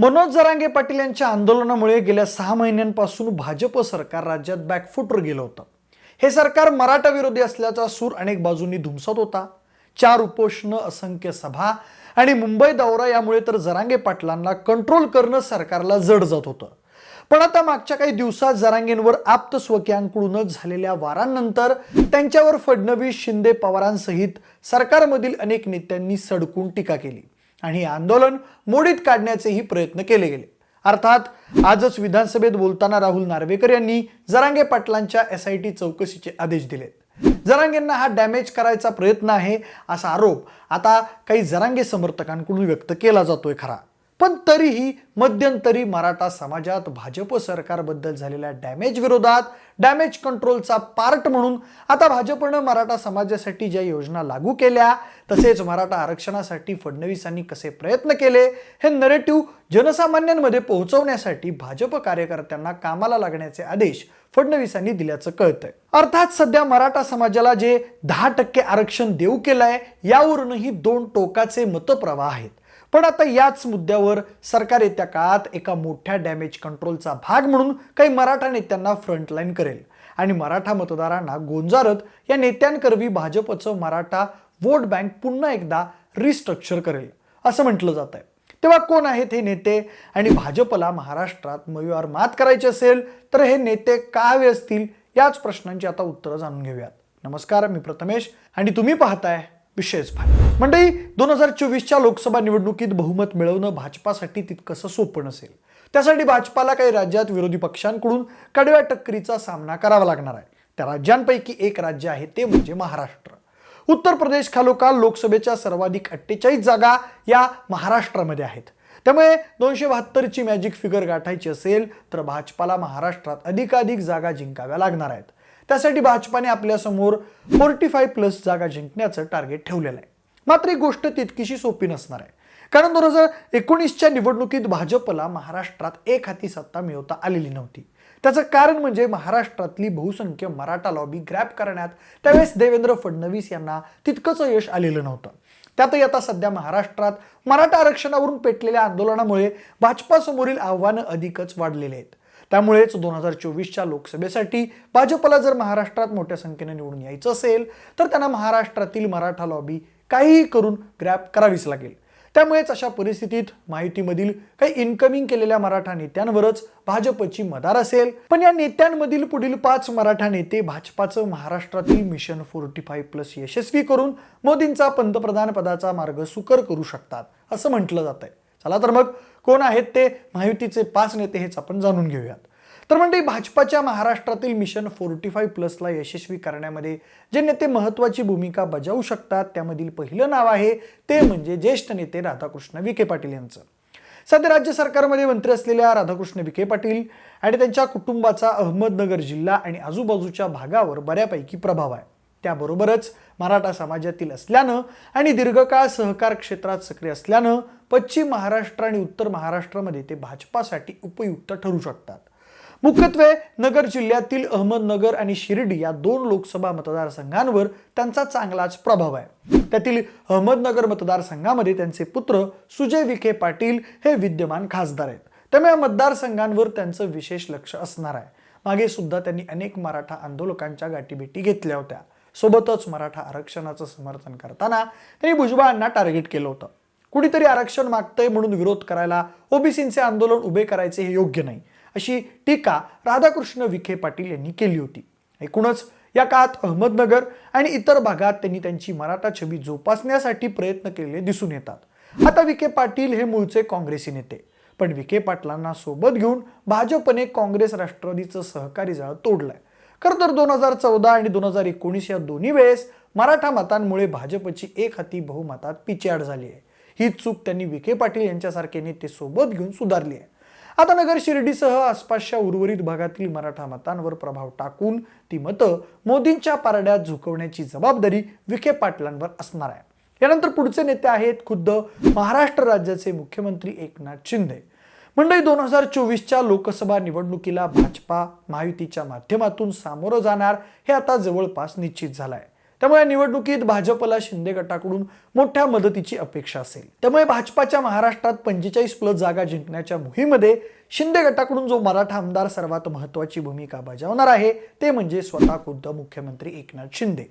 मनोज जरांगे पाटील यांच्या आंदोलनामुळे गेल्या सहा महिन्यांपासून भाजप सरकार राज्यात बॅकफुटवर गेलं होतं. हे सरकार मराठा विरोधी असल्याचा सूर अनेक बाजूंनी धुमसत होता. चार उपोषणं असंख्य सभा आणि मुंबई दौरा यामुळे तर जरांगे पाटलांना कंट्रोल करणं सरकारला जड जात होतं. पण आता मागच्या काही दिवसात जरांगेंवर आप्त स्वकीयांकडूनच झालेल्या वारांनंतर त्यांच्यावर फडणवीस शिंदे पवारांसहित सरकारमधील अनेक नेत्यांनी सडकून टीका केली. आणि हे आंदोलन मोडीत काढण्याचेही प्रयत्न केले गेले. अर्थात आजच विधानसभेत बोलताना राहुल नार्वेकर यांनी जरांगे पाटलांच्या एस आय टी चौकशीचे आदेश दिलेत. जरांगेंना हा डॅमेज करायचा प्रयत्न आहे असा आरोप आता काही जरांगे समर्थकांकडून व्यक्त केला जातोय खरा. पण तरीही मध्यंतरी मराठा समाजात भाजप सरकारबद्दल झालेल्या डॅमेज विरोधात डॅमेज कंट्रोलचा पार्ट म्हणून आता भाजपनं मराठा समाजासाठी ज्या योजना लागू केल्या तसेच मराठा आरक्षणासाठी फडणवीसांनी कसे प्रयत्न केले हे नरेटिव्ह जनसामान्यांमध्ये पोहोचवण्यासाठी भाजप कार्यकर्त्यांना कामाला लागण्याचे आदेश फडणवीसांनी दिल्याचं कळतंय. अर्थात सध्या मराठा समाजाला जे दहा टक्के आरक्षण देऊ केलंय यावरूनही दोन टोकाचे मतप्रवाह आहेत. पण आता याच मुद्द्यावर सरकार येत्या काळात एका मोठ्या डॅमेज कंट्रोलचा भाग म्हणून काही मराठा नेत्यांना फ्रंटलाईन करेल. आणि मराठा मतदारांना गोंजारत या नेत्यांकरवी भाजपचं मराठा वोट बँक पुन्हा एकदा रिस्ट्रक्चर करेल असं म्हटलं जात आहे तेव्हा कोण आहेत हे नेते? आणि भाजपला महाराष्ट्रात मयुआर मात करायची असेल तर हे नेते का हवे असतील? याच प्रश्नांची आता उत्तरं जाणून घेऊयात. नमस्कार मी प्रथमेश. आणि तुम्ही पाहताय विषयच भाग मंडळी दोन हजार चोवीसच्या लोकसभा निवडणुकीत बहुमत मिळवणं भाजपासाठी तितकंसं सोपं नसेल. त्यासाठी भाजपाला काही राज्यात विरोधी पक्षांकडून कडव्या टक्करीचा सामना करावा लागणार आहे. त्या राज्यांपैकी एक राज्य आहे ते म्हणजे महाराष्ट्र. उत्तर प्रदेश खालोखाल लोकसभेच्या सर्वाधिक अठ्ठेचाळीस जागा या महाराष्ट्रामध्ये आहेत. त्यामुळे दोनशे बहात्तरची मॅजिक फिगर गाठायची असेल तर भाजपाला महाराष्ट्रात अधिकाधिक जागा जिंकाव्या लागणार आहेत. त्यासाठी भाजपाने आपल्यासमोर फोर्टी फाय प्लस जागा जिंकण्याचं टार्गेट ठेवलेलं आहे. मात्र ही गोष्ट तितकीशी सोपी नसणार आहे. कारण दोन हजार एकोणीसच्या निवडणुकीत भाजपला महाराष्ट्रात एक हाती सत्ता मिळवता आलेली नव्हती. त्याचं कारण म्हणजे महाराष्ट्रातली बहुसंख्य मराठा लॉबी ग्रॅप करण्यात त्यावेळेस देवेंद्र फडणवीस यांना तितकंच यश आलेलं नव्हतं. त्यातही आता सध्या महाराष्ट्रात मराठा आरक्षणावरून पेटलेल्या आंदोलनामुळे भाजपासमोरील आव्हानं अधिकच वाढलेली आहेत. त्यामुळेच दोन हजार चोवीसच्या लोकसभेसाठी भाजपला जर महाराष्ट्रात मोठ्या संख्येने निवडून यायचं असेल तर त्यांना महाराष्ट्रातील मराठा लॉबी काहीही करून ग्रॅप करावीच लागेल. त्यामुळेच अशा परिस्थितीत माहितीमधील काही इन्कमिंग केलेल्या मराठा नेत्यांवरच भाजपची मदार असेल. पण या नेत्यांमधील पुढील पाच मराठा नेते भाजपाचं महाराष्ट्रातील मिशन फोर्टी फाईव्ह प्लस यशस्वी करून मोदींचा पंतप्रधान पदाचा मार्ग सुकर करू शकतात असं म्हटलं जात आहे चला तर मग कोण आहेत ते? महायुतीचे पाच नेते हेच आपण जाणून घेऊयात. तर म्हणजे भाजपाच्या महाराष्ट्रातील मिशन फोर्टी फाईव्ह प्लसला यशस्वी करण्यामध्ये जे नेते महत्त्वाची भूमिका बजावू शकतात त्यामधील पहिलं नाव आहे ते म्हणजे ज्येष्ठ नेते राधाकृष्ण विखे पाटील यांचं. सध्या राज्य सरकारमध्ये मंत्री असलेल्या राधाकृष्ण विखे पाटील आणि त्यांच्या कुटुंबाचा अहमदनगर जिल्हा आणि आजूबाजूच्या भागावर बऱ्यापैकी प्रभाव आहे. त्याबरोबरच मराठा समाजातील असल्यानं आणि दीर्घकाळ सहकार क्षेत्रात सक्रिय असल्यानं पश्चिम महाराष्ट्र आणि उत्तर महाराष्ट्रामध्ये ते भाजपासाठी उपयुक्त ठरू शकतात. मुख्यत्वे नगर जिल्ह्यातील अहमदनगर आणि शिर्डी या दोन लोकसभा मतदारसंघांवर त्यांचा चांगलाच प्रभाव आहे. त्यातील अहमदनगर मतदारसंघामध्ये त्यांचे पुत्र सुजय विखे पाटील हे विद्यमान खासदार आहेत. त्यामुळे या मतदारसंघांवर त्यांचं विशेष लक्ष असणार आहे. मागे सुद्धा त्यांनी अनेक मराठा आंदोलकांच्या गाठीभेटी घेतल्या होत्या. सोबतच मराठा आरक्षणाचं समर्थन करताना त्यांनी भुजबळांना टार्गेट केलं होतं. कुणीतरी आरक्षण मागतंय म्हणून विरोध करायला ओबीसींचे आंदोलन उभे करायचे हे योग्य नाही अशी टीका राधाकृष्ण विखे पाटील यांनी केली होती. एकूणच या काळात अहमदनगर आणि इतर भागात त्यांनी त्यांची मराठा छबी जोपासण्यासाठी प्रयत्न केलेले दिसून येतात. आता विखे पाटील हे मूळचे काँग्रेसी नेते पण विखे पाटलांना सोबत घेऊन भाजपने काँग्रेस राष्ट्रवादीचं सहकारी जाळं तोडलंय. खरं तर दोन हजार चौदा आणि दोन हजार एकोणीस या दोन्ही वेळेस मराठा मतांमुळे भाजपची एक हाती बहुमतात पिछेहाट झाली आहे. ही चूक त्यांनी विखे पाटील यांच्यासारखे नेते सोबत घेऊन सुधारली आहे. आता नगर शिर्डीसह आसपासच्या उर्वरित भागातील मराठा मतांवर प्रभाव टाकून ती मतं मोदींच्या पारड्यात झुकवण्याची जबाबदारी विखे पाटलांवर असणार आहे. यानंतर पुढचे नेते आहेत खुद्द महाराष्ट्र राज्याचे मुख्यमंत्री एकनाथ शिंदे. मंडळी दोन हजार चोवीसच्या लोकसभा निवडणुकीला भाजपा महायुतीच्या माध्यमातून सामोरं जाणार हे आता जवळपास निश्चित झालं आहे त्यामुळे निवडणुकीत भाजपला शिंदे गटाकडून मोठ्या मदतीची अपेक्षा असेल. त्यामुळे भाजपाच्या महाराष्ट्रात पंचेचाळीस प्लस जागा जिंकण्याच्या मोहिमेमध्ये शिंदे गटाकडून जो मराठा आमदार सर्वात महत्वाची भूमिका बजावणार आहे ते म्हणजे स्वतः खुद्द मुख्यमंत्री एकनाथ शिंदे.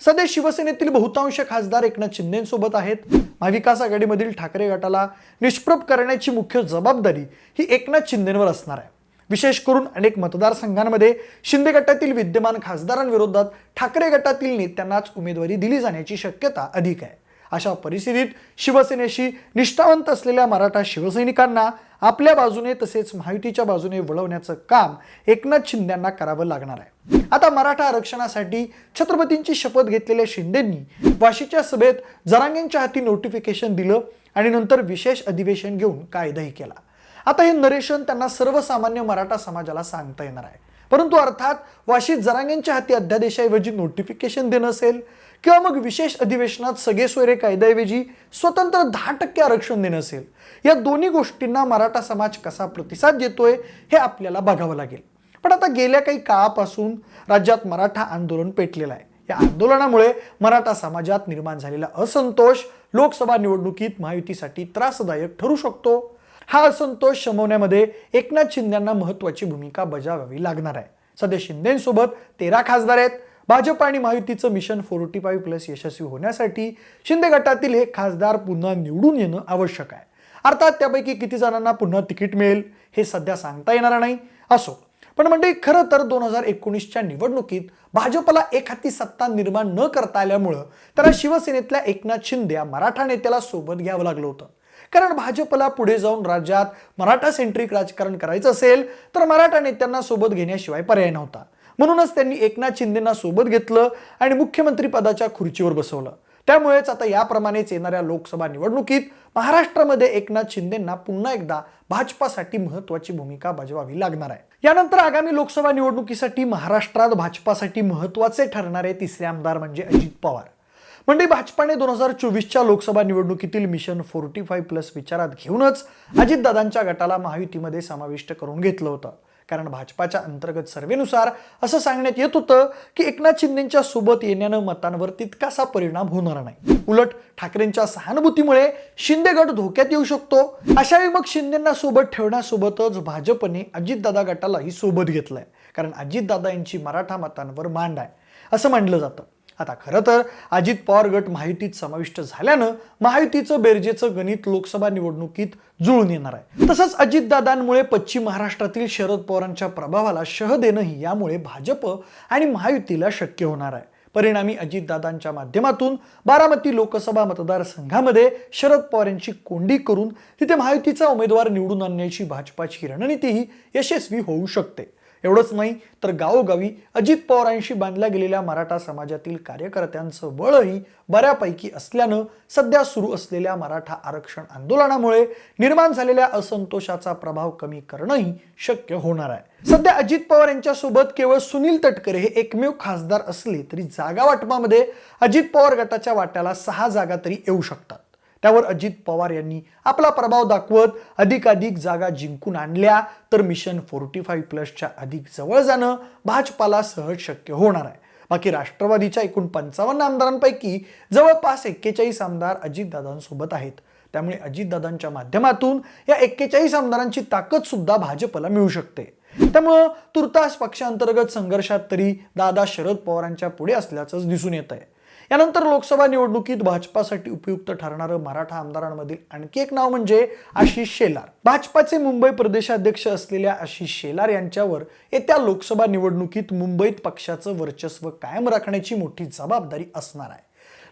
सध्या शिवसेनेतील बहुतांश खासदार एकनाथ शिंदेसोबत आहेत. महाविकास आघाडीमधील ठाकरे गटाला निष्प्रभ करण्याची मुख्य जबाबदारी ही एकनाथ शिंदेवर असणार आहे. विशेष करून अनेक मतदारसंघांमध्ये शिंदे गटातील विद्यमान खासदारांविरोधात ठाकरे गटातील नेत्यांनाच उमेदवारी दिली जाण्याची शक्यता अधिक आहे. अशा परिस्थितीत शिवसेनेशी निष्ठावंत असलेल्या मराठा शिवसैनिकांना आपल्या बाजूने तसेच महायुतीच्या बाजूने वळवण्याचं काम एकनाथ शिंदेंना करावं लागणार आहे. आता मराठा आरक्षणासाठी छत्रपतींची शपथ घेतलेल्या शिंदेंनी वाशीच्या सभेत जरांगेंच्या हाती नोटिफिकेशन दिलं आणि नंतर विशेष अधिवेशन घेऊन कायदाही केला. आता हे नरेशन त्यांना सर्वसामान्य मराठा समाजाला सांगता येणार आहे. परंतु अर्थात वाशी जरांगेंच्या हाती अध्यादेशाऐवजी नोटिफिकेशन देणं असेल किंवा मग विशेष अधिवेशनात सगळे सोयरे कायद्याऐवजी स्वतंत्र दहा टक्के आरक्षण देणं असेल या दोन्ही गोष्टींना मराठा समाज कसा प्रतिसाद देतोय हे आपल्याला बघावं लागेल. पण आता गेल्या काही काळापासून राज्यात मराठा आंदोलन पेटलेलं आहे. या आंदोलनामुळे मराठा समाजात निर्माण झालेला असंतोष लोकसभा निवडणुकीत महायुतीसाठी त्रासदायक ठरू शकतो. हा असंतोष शमवण्यामध्ये एकनाथ शिंद्यांना महत्वाची भूमिका बजावावी लागणार आहे. सध्या शिंदेसोबत तेरा खासदार आहेत. भाजप आणि महायुतीचं मिशन फोर्टी फाईव्ह प्लस यशस्वी होण्यासाठी शिंदे गटातील हे खासदार पुन्हा निवडून येणं आवश्यक आहे. अर्थात त्यापैकी किती जणांना पुन्हा तिकीट मिळेल हे सध्या सांगता येणार नाही असो. पण म्हणजे खरं तर दोन हजार एकोणीसच्या निवडणुकीत भाजपला एक हाती सत्ता निर्माण न करता आल्यामुळं त्याला शिवसेनेतल्या एकनाथ शिंदे या मराठा नेत्याला सोबत घ्यावं लागलं होतं. कारण भाजपला पुढे जाऊन राज्यात मराठा सेंट्रिक राजकारण करायचं असेल तर मराठा नेत्यांना सोबत घेण्याशिवाय पर्याय नव्हता. म्हणूनच त्यांनी एकनाथ शिंदेना सोबत घेतलं आणि मुख्यमंत्री पदाच्या खुर्चीवर बसवलं. त्यामुळेच आता याप्रमाणेच येणाऱ्या लोकसभा निवडणुकीत महाराष्ट्रामध्ये एकनाथ शिंदेना पुन्हा एकदा भाजपासाठी महत्वाची भूमिका बजवावी लागणार आहे. यानंतर आगामी लोकसभा निवडणुकीसाठी महाराष्ट्रात भाजपासाठी महत्त्वाचे ठरणारे तिसरे आमदार म्हणजे अजित पवार. म्हणजे भाजपाने दोन हजार चोवीसच्या लोकसभा निवडणुकीतील मिशन फोर्टी फाईव्ह प्लस विचारात घेऊनच अजितदादांच्या गटाला महायुतीमध्ये समाविष्ट करून घेतलं होतं. कारण भाजपाच्या अंतर्गत सर्वेनुसार असं सांगण्यात येत होतं की एकनाथ शिंदेच्या सोबत येण्यानं मतांवर तितकासा परिणाम होणार नाही. उलट ठाकरेंच्या सहानुभूतीमुळे शिंदे गट धोक्यात येऊ शकतो. अशावेळी मग शिंदेना सोबत ठेवण्यासोबतच भाजपने अजितदादा गटालाही सोबत घेतलंय. कारण अजितदादा यांची मराठा मतांवर मांड आहे. असं मानलं जातं. आता खरं तर अजित पवार गट माहितीत समाविष्ट झाल्यानं महायुतीचं बेरजेचं गणित लोकसभा निवडणुकीत जुळून येणार आहे. तसंच अजितदादांमुळे पश्चिम महाराष्ट्रातील शरद पवारांच्या प्रभावाला शह देणंही यामुळे भाजप आणि महायुतीला शक्य होणार आहे. परिणामी अजितदादांच्या माध्यमातून बारामती लोकसभा मतदारसंघामध्ये शरद पवार यांची कोंडी करून तिथे महायुतीचा उमेदवार निवडून आणण्याची भाजपाची रणनीतीही यशस्वी होऊ शकते. एवढंच नाही तर गावोगावी अजित पवारांशी बांधल्या गेलेल्या मराठा समाजातील कार्यकर्त्यांचं बळही बऱ्यापैकी असल्यानं सध्या सुरू असलेल्या मराठा आरक्षण आंदोलनामुळे निर्माण झालेल्या असंतोषाचा प्रभाव कमी करणंही शक्य होणार आहे. सध्या अजित पवार यांच्यासोबत केवळ सुनील तटकरे हे एकमेव खासदार असले तरी जागा वाटपामध्ये अजित पवार गटाच्या वाट्याला सहा जागा तरी येऊ शकतात. त्यावर अजित पवार यांनी आपला प्रभाव दाखवत अधिकाधिक जागा जिंकून आणल्या. तर मिशन फोर्टी फाईव्ह प्लसच्या अधिक जवळ जाणं भाजपाला सहज शक्य होणार आहे. बाकी राष्ट्रवादीच्या एकूण पंचावन्न आमदारांपैकी जवळपास एक्केचाळीस आमदार अजितदादांसोबत आहेत. त्यामुळे अजितदादांच्या माध्यमातून या एक्केचाळीस आमदारांची ताकद सुद्धा भाजपला मिळू शकते. त्यामुळं तुर्तास पक्षांतर्गत संघर्षात तरी दादा शरद पवारांच्या पुढे असल्याचंच दिसून येत आहे यानंतर लोकसभा निवडणुकीत भाजपासाठी उपयुक्त ठरणारं मराठा आमदारांमधील आणखी एक नाव म्हणजे आशिष शेलार. भाजपाचे मुंबई प्रदेशाध्यक्ष असलेल्या आशिष शेलार यांच्यावर येत्या लोकसभा निवडणुकीत मुंबईत पक्षाचं वर्चस्व कायम राखण्याची मोठी जबाबदारी असणार आहे.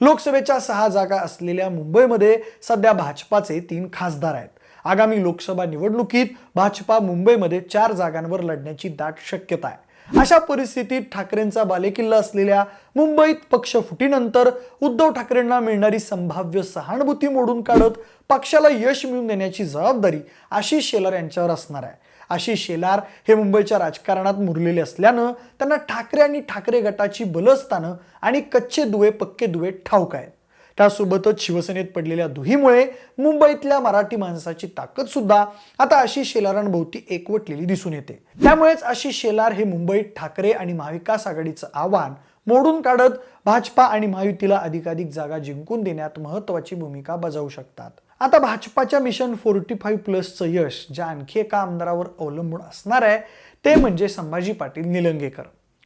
लोकसभेच्या सहा जागा असलेल्या मुंबईमध्ये सध्या भाजपाचे तीन खासदार आहेत. आगामी लोकसभा निवडणुकीत भाजपा मुंबईमध्ये चार जागांवर लढण्याची दाट शक्यता आहे. अशा परिस्थितीत ठाकरेंचा बालेकिल्ला असलेल्या मुंबईत पक्ष फुटीनंतर उद्धव ठाकरेंना मिळणारी संभाव्य सहानुभूती मोडून काढत पक्षाला यश मिळवून देण्याची जबाबदारी आशिष शेलार यांच्यावर असणार आहे. आशिष शेलार हे मुंबईच्या राजकारणात मुरलेले असल्यानं त्यांना ठाकरे आणि ठाकरे गटाची बलस्थानं आणि कच्चे दुवे पक्के दुवे ठाऊक आहेत. त्यासोबतच शिवसेनेत पडलेल्या दुहीमुळे मुंबईतल्या मराठी माणसाची ताकद सुद्धा आता आशिष शेलारांभोवती एकवटलेली दिसून येते. त्यामुळेच आशिष शेलार हे मुंबईत ठाकरे आणि महाविकास आघाडीचं आव्हान मोडून काढत भाजपा आणि महायुतीला अधिकाधिक जागा जिंकून देण्यात महत्वाची भूमिका बजावू शकतात. आता भाजपाच्या मिशन फोर्टी फाईव्ह प्लसचं यश ज्या आणखी एका आमदारावर अवलंबून असणार आहे ते म्हणजे संभाजी पाटील निलंगेकर.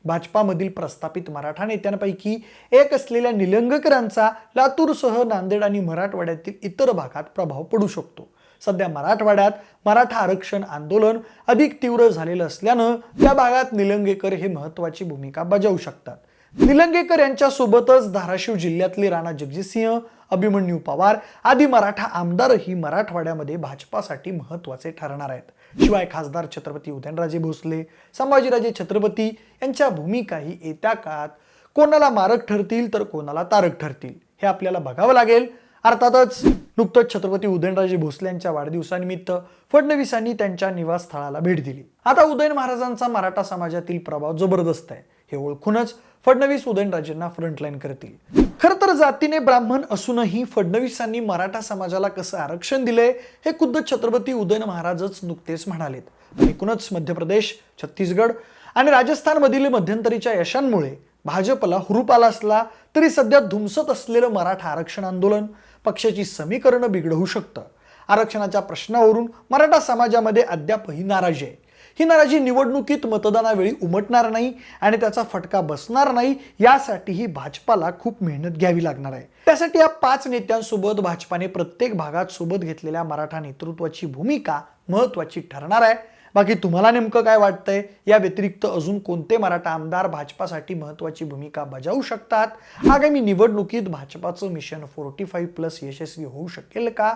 भाजपामधील प्रस्थापित मराठा नेत्यांपैकी एक असलेल्या निलंगकरांचा लातूरसह नांदेड आणि मराठवाड्यातील इतर भागात प्रभाव पडू शकतो. सध्या मराठवाड्यात मराठा आरक्षण आंदोलन अधिक तीव्र झालेलं असल्यानं त्या भागात निलंगेकर हे महत्वाची भूमिका बजावू शकतात. निलंगेकर यांच्यासोबतच धाराशिव जिल्ह्यातले राणा जगजितसिंह अभिमन्यू पवार आदी मराठा आमदारही मराठवाड्यामध्ये भाजपासाठी महत्त्वाचे ठरणार आहेत. शिवाय खासदार छत्रपती उदयनराजे भोसले संभाजीराजे छत्रपती यांच्या भूमिकाही येत्या काळात कोणाला मारक ठरतील तर कोणाला तारक ठरतील हे आपल्याला बघावं लागेल. अर्थातच नुकतंच छत्रपती उदयनराजे भोसले यांच्या वाढदिवसानिमित्त फडणवीसांनी त्यांच्या निवासस्थळाला भेट दिली. आता उदयन महाराजांचा मराठा समाजातील प्रभाव जबरदस्त आहे हे ओळखूनच फडणवीस उदयनराजेंना फ्रंटलाईन करतील. खर तर जातीने ब्राह्मण असूनही फडणवीसांनी मराठा समाजाला कसं आरक्षण दिलंय हे खुद्द छत्रपती उदयन महाराजच नुकतेच म्हणालेत. एकूणच मध्य प्रदेश छत्तीसगड आणि राजस्थानमधील मध्यंतरीच्या यशांमुळे भाजपला हुरूप आला असला तरी सध्या धुमसत असलेलं मराठा आरक्षण आंदोलन पक्षाची समीकरणं बिघडवू शकतं. आरक्षणाच्या प्रश्नावरून मराठा समाजामध्ये अद्यापही नाराजी आहे. ही नाराजी निवडणुकीत मतदानावेळी उमटणार नाही आणि त्याचा फटका बसणार नाही यासाठीही भाजपाला खूप मेहनत घ्यावी लागणार आहे. त्यासाठी या पाच नेत्यांसोबत भाजपाने प्रत्येक भागात सोबत घेतलेल्या मराठा नेतृत्वाची भूमिका महत्वाची ठरणार आहे. बाकी तुम्हाला नेमकं काय वाटतंय? या व्यतिरिक्त अजून कोणते मराठा आमदार भाजपासाठी महत्वाची भूमिका बजावू शकतात? आगामी निवडणुकीत भाजपाचं मिशन फोर्टी फाईव्ह प्लस यशस्वी होऊ शकेल का?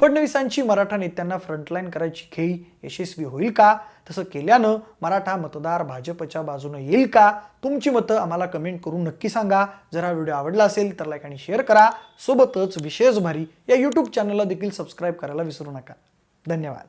फडणवीसांची मराठा नेत्यांना फ्रंटलाईन करायची खेळी यशस्वी होईल का? तसं केल्यानं मराठा मतदार भाजपच्या बाजूनं येईल का? तुमची मतं आम्हाला कमेंट करून नक्की सांगा. जर हा व्हिडिओ आवडला असेल तर लाईक आणि शेअर करा. सोबतच विशेष भारी या यूट्यूब चॅनलला देखील सबस्क्राईब करायला विसरू नका. धन्यवाद.